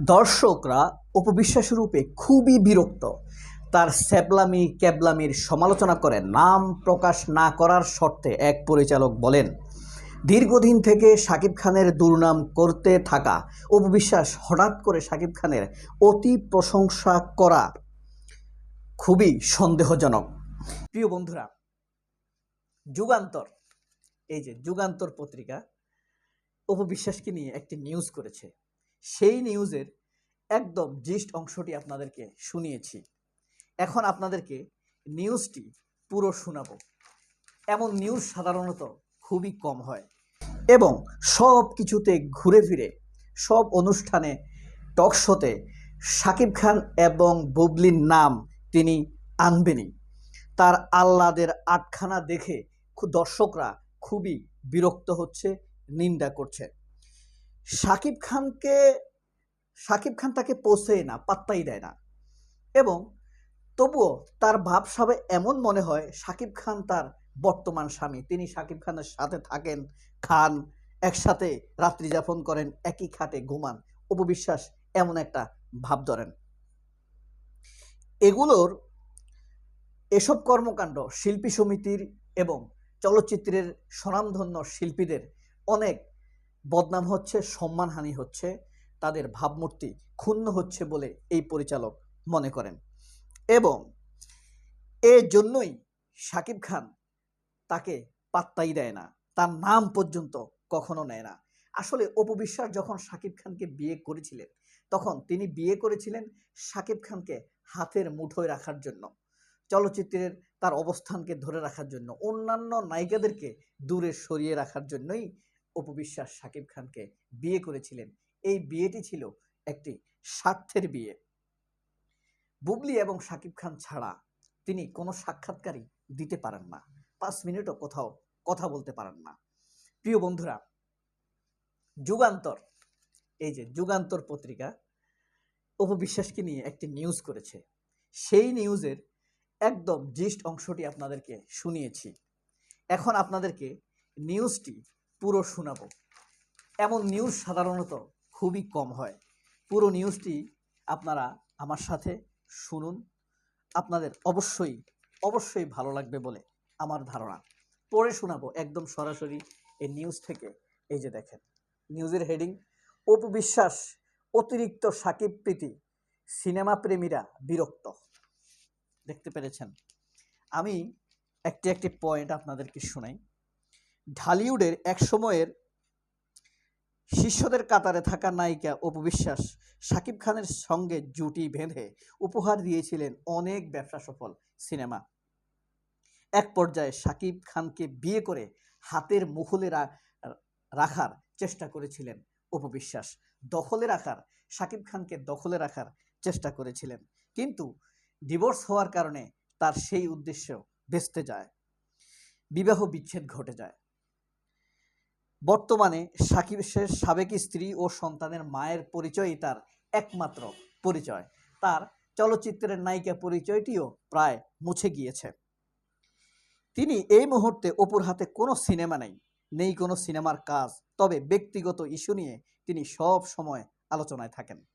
দর্শকরা উপবিশ্বাস রূপে খুবই বিরক্ত। তার স্যাবলামি, ক্যাবলামির সমালোচনা করে নাম প্রকাশ না করার শর্তে এক পরিচালক বলেন, দীর্ঘদিন থেকে শাকিব খানের দুর্নাম করতে থাকা উপবিশ্বাস হঠাৎ করে শাকিব খানের অতি প্রশংসা করা খুবই সন্দেহজনক। প্রিয় বন্ধুরা, যুগান্তর, এই যে যুগান্তর পত্রিকা উপবিশ্বাসকে নিয়ে একটি নিউজ করেছে। সেই নিউজের একদম জিস্ট অংশটি আপনাদেরকে শুনিয়েছি। এখন আপনাদেরকে নিউজটি পুরো শোনাবো। এমন নিউজ সাধারণত খুবই কম হয় এবং সব কিছুতে ঘুরে ফিরে, সব অনুষ্ঠানে, টক শোতে শাকিব খান এবং বুবলির নাম তিনি আনবেনই। তার আহ্লাদের আটখানা দেখে দর্শকরা খুবই বিরক্ত হচ্ছে, নিন্দা করছে শাকিব খানকে শাকিব খান তাকে পৌঁছেই না, পাত্তাই দেয় না। এবং তবুও তার ভাবসাবে এমন মনে হয় শাকিব খান তার বর্তমান স্বামী। তিনি শাকিব খানের সাথে থাকেন, খান, একসাথে রাত্রি যাপন করেন, একই খাটে ঘুমান। উপবিশ্বাস এমন একটা ভাব ধরেন। এগুলোর এসব কর্মকাণ্ড শিল্পী সমিতির এবং চলচ্চিত্রের স্বনামধন্য শিল্পীদের অনেক বদনাম হচ্ছে, সম্মানহানি হচ্ছে, তাদের ভাবমূর্তি ক্ষুণ্ণ হচ্ছে বলে এই পরিচালক মনে করেন। এবং জন্যই শাকিব খান তাকে পাত্তাই দেয় না, তার নাম পর্যন্ত কখনো নেয় না। আসলে অপবিশ্বাস যখন শাকিব খানকে বিয়ে করেছিলেন, তখন তিনি বিয়ে করেছিলেন শাকিব খানকে হাতের মুঠোয় রাখার জন্য, চলচ্চিত্রের তার অবস্থানকে ধরে রাখার জন্য, অন্যান্য নায়িকাদেরকে দূরে সরিয়ে রাখার জন্যই অপবিশ্বাস শাকিব খানকে বিয়ে করেছিলেন। এই বিয়েটি ছিল একটি স্বার্থের বিয়ে। বুবলি এবং শাকিব খান ছাড়া তিনি কোনো সাক্ষাৎকারই দিতে পারেন না। পাঁচ মিনিটও কোথাও কথা বলতে পারেন না। প্রিয় বন্ধুরা, যুগান্তর, এই যে যুগান্তর পত্রিকা উপবিশ্বাসকে নিয়ে একটি নিউজ করেছে। সেই নিউজের একদম জিস্ট অংশটি আপনাদেরকে শুনিয়েছি। এখন আপনাদেরকে নিউজটি পুরো শোনাবো। এমন নিউজ সাধারণত খুবই কম হয়। পুরো নিউজটি আপনারা আমার সাথে শুনুন। আপনাদের অবশ্যই অবশ্যই ভালো লাগবে বলে আমার ধারণা। পড়ে শোনাবো একদম সরাসরি এই নিউজ থেকে। এই যে দেখেন নিউজের হেডিং অপবিশ্বাস অতিরিক্ত সাকিব প্রীতি সিনেমা প্রেমীরা বিরক্ত। দেখতে পেরেছেন? আমি একটি একটি পয়েন্ট আপনাদেরকে শোনাই। ঢালিউডের এক সময়ের শিষ্যদের কাতারে থাকা নায়িকা অপবিশ্বাস শাকিব খানের সঙ্গে জুটি বেঁধে উপহার দিয়েছিলেন অনেক ব্যবসা সফল সিনেমা। এক পর্যায়ে শাকিব খানকে বিয়ে করে হাতের মুখলে রাখার চেষ্টা করেছিলেন অপবিশ্বাস দখলে রাখার, শাকিব খানকে দখলে রাখার চেষ্টা করেছিলেন। কিন্তু ডিভোর্স হওয়ার কারণে তার সেই উদ্দেশ্য বেস্তে যায়। বিবাহ বিচ্ছেদ ঘটে যায়। বর্তমানে সাকিব সাকিবের সাবেক স্ত্রী ও সন্তানের মায়ের পরিচয়ই তার একমাত্র পরিচয়। তার চলচ্চিত্রের নায়িকা পরিচয়টিও প্রায় মুছে গিয়েছে। তিনি এই মুহূর্তে অপুর হাতে কোনো সিনেমা নেই নেই কোনো সিনেমার কাজ, তবে ব্যক্তিগত ইস্যু নিয়ে তিনি সব সময় আলোচনায় থাকেন।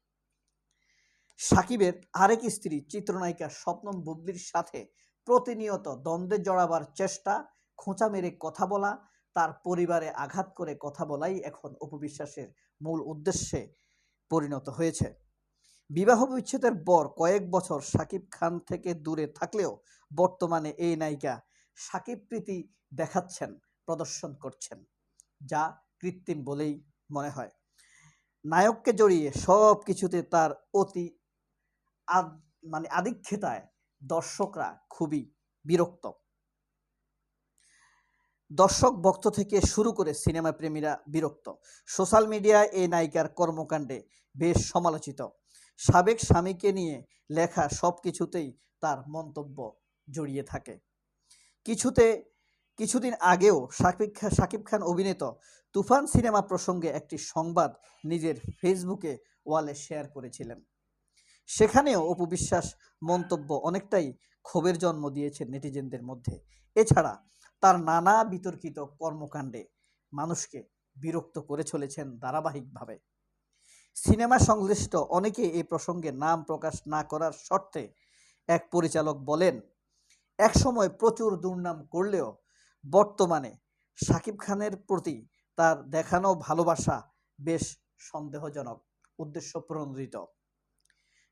সাকিবের আরেক স্ত্রী চিত্রনায়িকা স্বপ্নম বুবলির সাথে প্রতিনিয়ত দ্বন্দ্বে জড়াবার চেষ্টা, খোঁচা মেরে কথা বলা তার পরিবারে আঘাত করে কথা বলাই এখন অপবিশ্বাসের মূল উদ্দেশ্যে পরিণত হয়েছে। বিবাহ বিচ্ছেদের পর কয়েক বছর সাকিব খান থেকে দূরে থাকলেও বর্তমানে এই নায়িকা সাকিব প্রীতি দেখাচ্ছেন, প্রদর্শন করছেন, যা কৃত্রিম বলেই মনে হয়। নায়ককে জড়িয়ে সব কিছুতে তার অতি মানে আধিক্ষেতায় দর্শকরা খুবই বিরক্ত। দর্শক ভক্ত থেকে শুরু করে সিনেমা প্রেমীরা বিরক্ত। সোশ্যাল মিডিয়ায় এই নায়িকার কর্মকাণ্ডে বেশ সমালোচিত। সাবেক স্বামীকে নিয়ে লেখা সব কিছুতেই তার মন্তব্য জড়িয়ে থাকে। কিছুতে, কিছুদিন আগেও সাকিব শাকিব খান অভিনীত তুফান সিনেমা প্রসঙ্গে একটি সংবাদ নিজের ফেসবুকে ওয়ালে শেয়ার করেছিলেন। সেখানেও অপবিশ্বাস মন্তব্য অনেকটাই ক্ষোভের জন্ম দিয়েছে নেটিজেনদের মধ্যে। এছাড়া তার নানা বিতর্কিত কর্মকাণ্ডে মানুষকে বিরক্ত করে চলেছেন ধারাবাহিকভাবে। সিনেমা সংশ্লিষ্ট অনেকে এই প্রসঙ্গে নাম প্রকাশ না করার শর্তে এক পরিচালক বলেন, একসময় প্রচুর দুর্নাম করলেও বর্তমানে শাকিব খানের প্রতি তার দেখানো ভালোবাসা বেশ সন্দেহজনক, উদ্দেশ্য প্রণোদিত।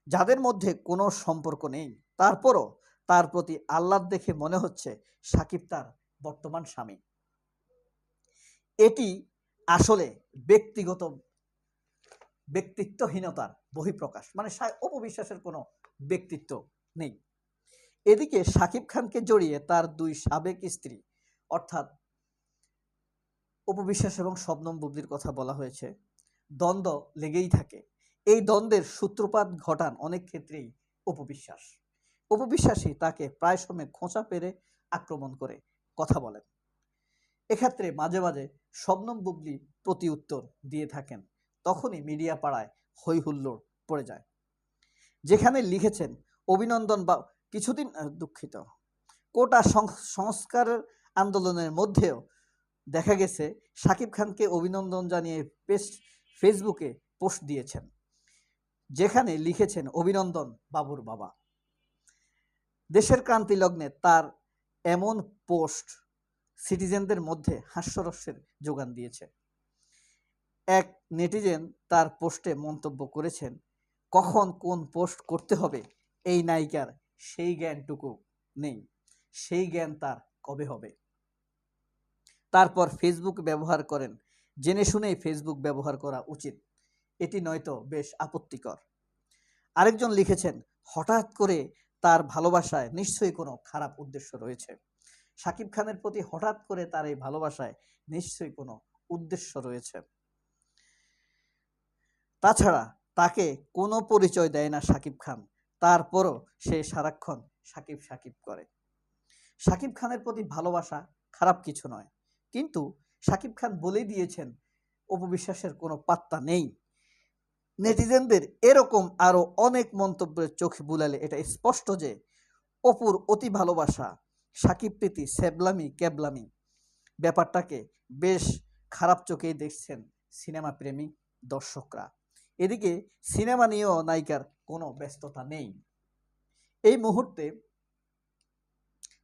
যাদের মধ্যে কোনো সম্পর্ক নেই, তারপরও তার প্রতি আহ্লাদ দেখে মনে হচ্ছে সাকিব তার বর্তমান স্বামী। এটি আসলে ব্যক্তিগত ব্যক্তিত্বহীনতার বহিঃপ্রকাশ। মানে অপবিশ্বাসের কোনো ব্যক্তিত্ব নেই। এদিকে সাকিব খানকে জড়িয়ে তার দুই সাবেক স্ত্রী, অর্থাৎ অপবিশ্বাস এবং শবনম বুবলির কথা বলা হয়েছে, দ্বন্দ্ব লেগেই থাকে। এই দ্বন্দ্বের সূত্রপাত ঘটান অনেক ক্ষেত্রেই অপবিশ্বাস। অপবিশ্বাসী তাকে প্রায় সময় খোঁচা পেরে আক্রমণ করে। কথা বলেন। এক্ষেত্রে মাঝে মাঝে শবনম বুবলি প্রতি উত্তর দিয়ে থাকেন, তখনই মিডিয়া পাড়ায় হই হুল্লোড় পড়ে যায়। যেখানে লিখেছেন, অভিনন্দন বা কিছুদিন দুঃখিত। কোটা সংস্কার আন্দোলনের মধ্যেও দেখা গেছে, সাকিব খানকে অভিনন্দন জানিয়ে পেস্ট, ফেসবুকে পোস্ট দিয়েছেন। যেখানে লিখেছেন, অভিনন্দন বাবুর বাবা। দেশের ক্রান্তি লগ্নে তার এমন পোস্ট সিটিজেনদের মধ্যে হাস্যরস্যের যোগান দিয়েছে। এক নেটিজেন তার পোস্টে মন্তব্য করেছেন, কখন কোন পোস্ট করতে হবে? এই নায়িকার সেই জ্ঞানটুকু নেই। সেই জ্ঞান তার কবে হবে? তারপর ফেসবুক ব্যবহার করেন। জেনে শুনেই ফেসবুক ব্যবহার করা উচিত। এটি নয়তো বেশ আপত্তিকর। আরেকজন লিখেছেন, হঠাৎ করে তার ভালোবাসায় নিশ্চয়ই কোনো খারাপ উদ্দেশ্য রয়েছে। সাকিব খানের প্রতি হঠাৎ করে তার এই ভালোবাসায় নিশ্চয়ই কোনো উদ্দেশ্য রয়েছে। তাছাড়া তাকে কোনো পরিচয় দেয় না সাকিব খান। তারপরও সে সারাক্ষণ সাকিব সাকিব করে। সাকিব খানের প্রতি ভালোবাসা খারাপ কিছু নয়। কিন্তু সাকিব খান বলেই দিয়েছেন, অপবিশ্বাসের কোনো পাত্তা নেই। নেটিজেনদের এরকম আরও অনেক মন্তব্যের চোখ বুলালে এটা স্পষ্ট যে অপুর অতি ভালোবাসা সাকিব প্রীতি, সেবলামি, ক্যাবলামি। ব্যাপারটাকে বেশ খারাপ চোখেই দেখছেন সিনেমা প্রেমী দর্শকরা। এদিকে সিনেমা নিয়েও নায়িকার কোনো ব্যস্ততা নেই। এই মুহূর্তে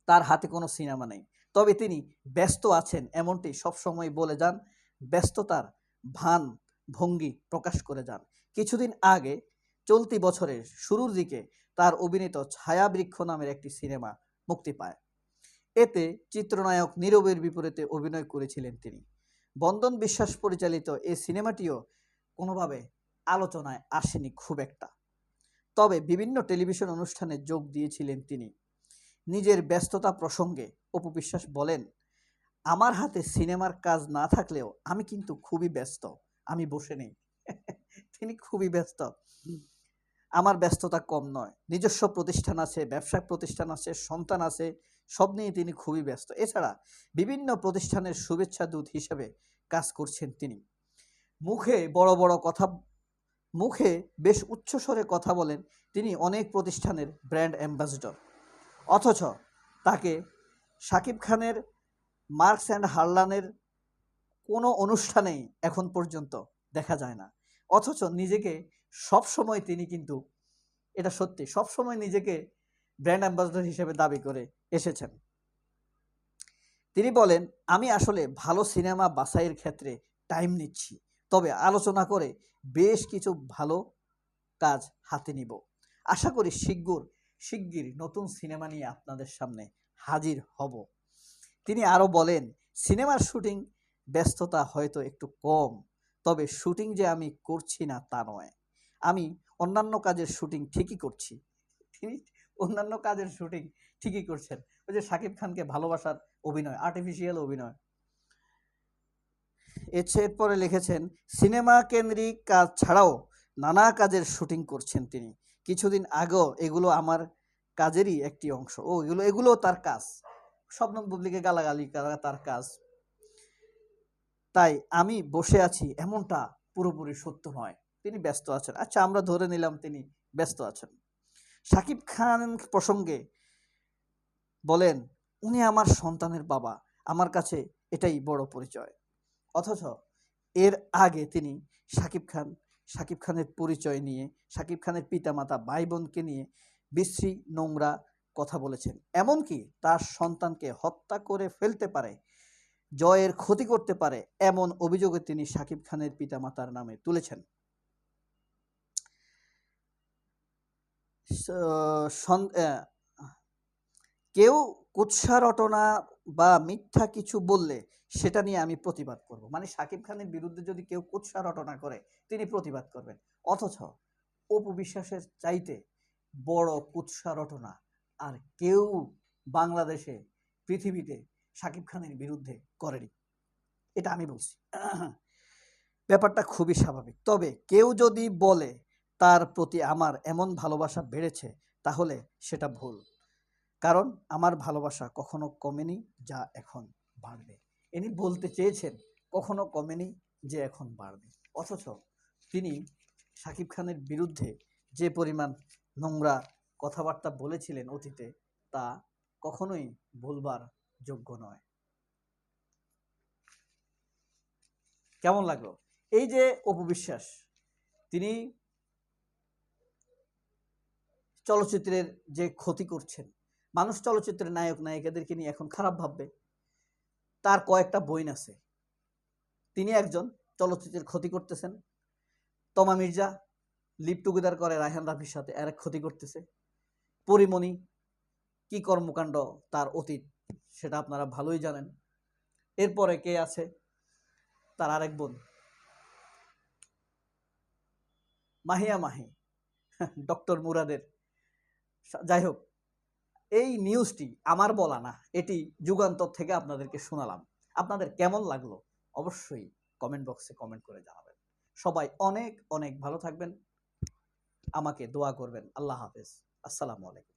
তার হাতে কোনো সিনেমা নেই। তবে তিনি ব্যস্ত আছেন এমনটি সবসময় বলে যান, ব্যস্ততার ভান ভঙ্গি প্রকাশ করে যান। কিছুদিন আগে চলতি বছরের শুরুর দিকে তার অভিনীত ছায়াবৃক্ষ নামের একটি সিনেমা মুক্তি পায়। এতে চিত্রনায়ক নীরবের বিপরীতে অভিনয় করেছিলেন তিনি। বন্দন বিশ্বাস পরিচালিত এই সিনেমাটিও কোনোভাবে আলোচনায় আসেনি খুব একটা। তবে বিভিন্ন টেলিভিশন অনুষ্ঠানে যোগ দিয়েছিলেন তিনি। নিজের ব্যস্ততা প্রসঙ্গে অপু বিশ্বাস বলেন, আমার হাতে সিনেমার কাজ না থাকলেও আমি কিন্তু খুবই ব্যস্ত। আমি বসে নেই। তিনি খুবই ব্যস্ত। আমার ব্যস্ততা কম নয়। নিজস্ব প্রতিষ্ঠান আছে, ব্যবসা প্রতিষ্ঠান আছে, সন্তান আছে, সব নিয়ে তিনি খুবই ব্যস্ত। এছাড়া বিভিন্ন প্রতিষ্ঠানের শুভেচ্ছা দূত হিসেবে কাজ করছেন তিনি। মুখে বড় বড় কথা, মুখে বেশ উচ্চস্বরে কথা বলেন তিনি অনেক প্রতিষ্ঠানের ব্র্যান্ড অ্যাম্বাসেডর। অথচ তাকে শাকিব খানের, মার্কস অ্যান্ড হারলানের কোনো অনুষ্ঠানেই এখন পর্যন্ত দেখা যায় না। অথচ নিজেকে সব সময় তিনি কিন্তু এটা সত্যি, সব সময় নিজেকে ব্র্যান্ড অ্যাম্বাসেডর হিসেবে দাবি করে এসেছেন। তিনি বলেন, আমি আসলে ভালো সিনেমা বাছাইয়ের ক্ষেত্রে টাইম নিচ্ছি, তবে আলোচনা করে বেশ কিছু ভালো কাজ হাতে নিব। আশা করি শিগগির শিগগির নতুন সিনেমা নিয়ে আপনাদের সামনে হাজির হব। তিনি আরও বলেন সিনেমার শুটিং ব্যস্ততা হয়তো একটু কম, তবে শুটিং যে আমি করছি না তা নয়। আমি অন্যান্য কাজের শুটিং ঠিকই করছি। তিনি অন্যান্য কাজের শুটিং ঠিকই করছেন। ওই যে শাকিব খানকে ভালোবাসার অভিনয় আর্টিফিশিয়াল অভিনয়। এরপরে লিখেছেন, সিনেমা কেন্দ্রিক কাজ ছাড়াও নানা কাজের শুটিং করছেন তিনি। কিছুদিন আগেও এগুলো আমার কাজেরই একটি অংশ। ও, এগুলো এগুলো তার কাজ। স্বপ্ন বুবলিকে গালাগালি করা তার কাজ। তাই আমি বসে আছি এমনটা পুরোপুরি সত্য নয়। তিনি ব্যস্ত আছেন। আচ্ছা আমরা ধরে নিলাম তিনি ব্যস্ত আছেন। সাকিব খান প্রসঙ্গে বলেন, উনি আমার সন্তানের বাবা। আমার কাছে এটাই বড় পরিচয়। অথচ এর আগে তিনি সাকিব খান শাকিব খানের পরিচয় নিয়ে শাকিব খানের পিতামাতা ভাই বোনকে নিয়ে বিশ্রী নোংরা কথা বলেছেন। এমনকি তার সন্তানকে হত্যা করে ফেলতে পারে, জয়ের ক্ষতি করতে পারে, এমন অভিযোগে তিনি শাকিব খানের পিতামাতার নামে তুলেছেন। কেউ কুৎসা রটনা বা মিথ্যা কিছু বললে সেটা নিয়ে আমি প্রতিবাদ করব। মানে শাকিব খানের বিরুদ্ধে যদি কেউ কুৎসা রটনা করে, তিনি প্রতিবাদ করবেন। অথচ অপু বিশ্বাসের চাইতে বড় কুৎসা রটনা আর কেউ বাংলাদেশে, পৃথিবীতে শাকিব খানের বিরুদ্ধে করেনি। এটা আমি বলছি। ব্যাপারটা খুবই স্বাভাবিক। তবে কেউ যদি বলে তার প্রতি আমার এমন ভালোবাসা বেড়েছে, তাহলে সেটা ভুল। কারণ আমার ভালোবাসা কখনো কমেনি যা এখন বাড়বে। ইনি বলতে চেয়েছেন, কখনো কমেনি যে এখন বাড়বে। অথচ তিনি শাকিব খানের বিরুদ্ধে যে পরিমাণ নোংরা কথাবার্তা বলেছিলেন অতীতে, তা কখনোই বলবার যোগ্য নয়। কেমন লাগল? এই যে অপবিশ্বাস তিনি চলচ্চিত্রের যে ক্ষতি করছেন, মানুষ চলচ্চিত্রের নায়ক, নায়িকাদেরকে নিয়ে এখন খারাপ ভাববে। তার কয়েকটা বইন আছে। তিনি একজন চলচ্চিত্রের ক্ষতি করতেছেন। তমা মির্জা লিপ টুগেদার করে রায়হান রাফির সাথে আর এক ক্ষতি করতেছে। পরিমণি, কি কর্মকাণ্ড তার অতীত সেটা আপনারা ভালোই জানেন। এরপরে কে আছে? তার আরেক বোন। মাহিয়া মাহি ডক্টর মুরাদের। যাই হোক, এই নিউজটি আমার বলা না, এটি যুগান্তর থেকে আপনাদেরকে শোনালাম। আপনাদের কেমন লাগল অবশ্যই কমেন্ট বক্সে কমেন্ট করে জানাবেন। সবাই অনেক অনেক ভালো থাকবেন। আমাকে দোয়া করবেন। আল্লাহ হাফেজ। আসসালামু আলাইকুম।